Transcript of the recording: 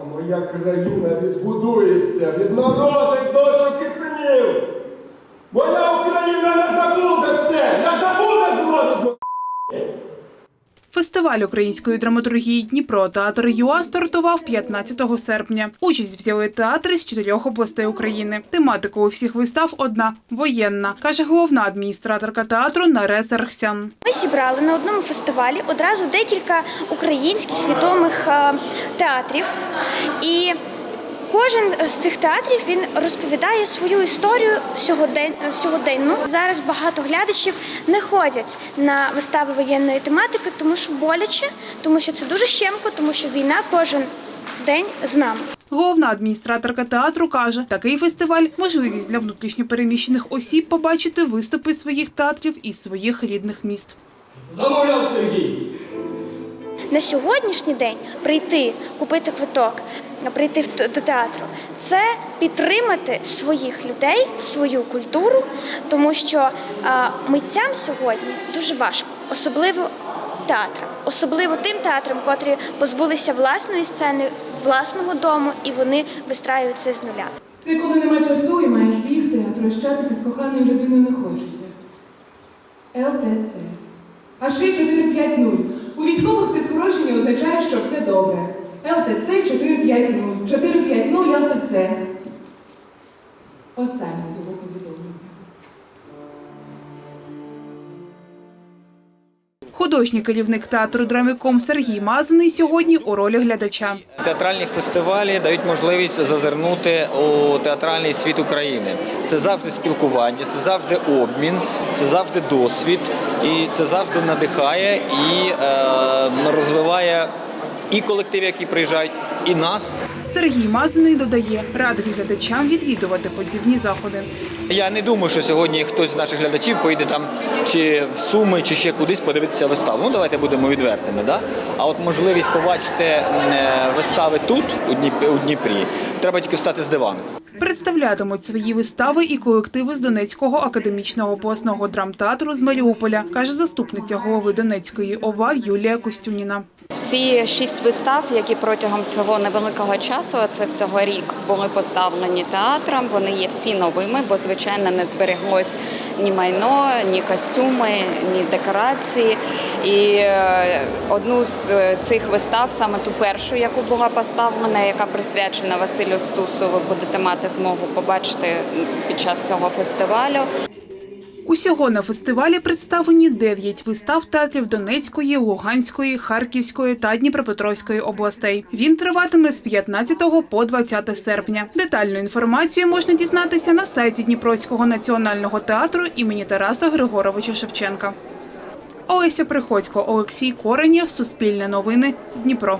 А моя країна відбудується від народних дочок і синів. Моя Україна не забуде це, не забуде згодом. Фестиваль української драматургії Дніпро театр ЮА стартував 15 серпня. Участь взяли театри з чотирьох областей України. Тематика у всіх вистав одна воєнна, каже головна адміністраторка театру Нарес Архсян. Ми зібрали на одному фестивалі одразу декілька українських відомих е, театрів. І кожен з цих театрів він розповідає свою історію сьогоден... сьогоденну. Зараз багато глядачів не ходять на вистави воєнної тематики, тому що боляче, тому що це дуже щемко, тому що війна кожен день з нами. Головна адміністраторка театру каже, такий фестиваль можливість для внутрішньопереміщених осіб побачити виступи своїх театрів із своїх рідних міст. Замовляв Сергій. на сьогоднішній день прийти, купити квиток, прийти до театру це підтримати своїх людей, свою культуру, тому що митцям сьогодні дуже важко, особливо театрам, особливо тим театрам, котрі позбулися власної сцени, власного дому, і вони вистраюють це з нуля. Це коли нема часу і маєш бігти, а прощатися з коханою людиною не хочеться. ЛТЦ. А ще 450. У військових це скорочення означає, що все добре. ЛТЦ 450. 450 ЛТЦ. Останнє було повідомлення. Художній керівник театру драмиком Сергій Мазаний сьогодні у ролі глядача. Театральні фестивалі дають можливість зазирнути у театральний світ України. Це завжди спілкування, це завжди обмін, це завжди досвід, і це завжди надихає і е, розвиває і колективи, які приїжджають, і нас. Сергій Мазаний додає, радить глядачам відвідувати подібні заходи. Я не думаю, що сьогодні хтось з наших глядачів поїде там чи в Суми, чи ще кудись подивитися виставу. Ну давайте будемо відвертими. Да? А от можливість побачити е, вистави тут, у Дніпрі, у Дніпрі, треба тільки встати з дивану. Представлятимуть свої вистави і колективи з Донецького академічного обласного драмтеатру з Маріуполя, каже заступниця голови Донецької ОВА Юлія Костюніна. Всі шість вистав, які протягом цього невеликого часу, а це всього рік, були поставлені театром. Вони є всі новими, бо звичайно не збереглось ні майно, ні костюми, ні декорації. І е, одну з е, цих вистав, саме ту першу, яку була поставлена, яка присвячена Василю Стусу, ви будете мати змогу побачити під час цього фестивалю. Усього на фестивалі представлені 9 вистав театрів Донецької, Луганської, Харківської та Дніпропетровської областей. Він триватиме з 15 по 20 серпня. Детальну інформацію можна дізнатися на сайті Дніпровського національного театру імені Тараса Григоровича Шевченка. Олеся Приходько, Олексій Коренєв, Суспільне новини, Дніпро.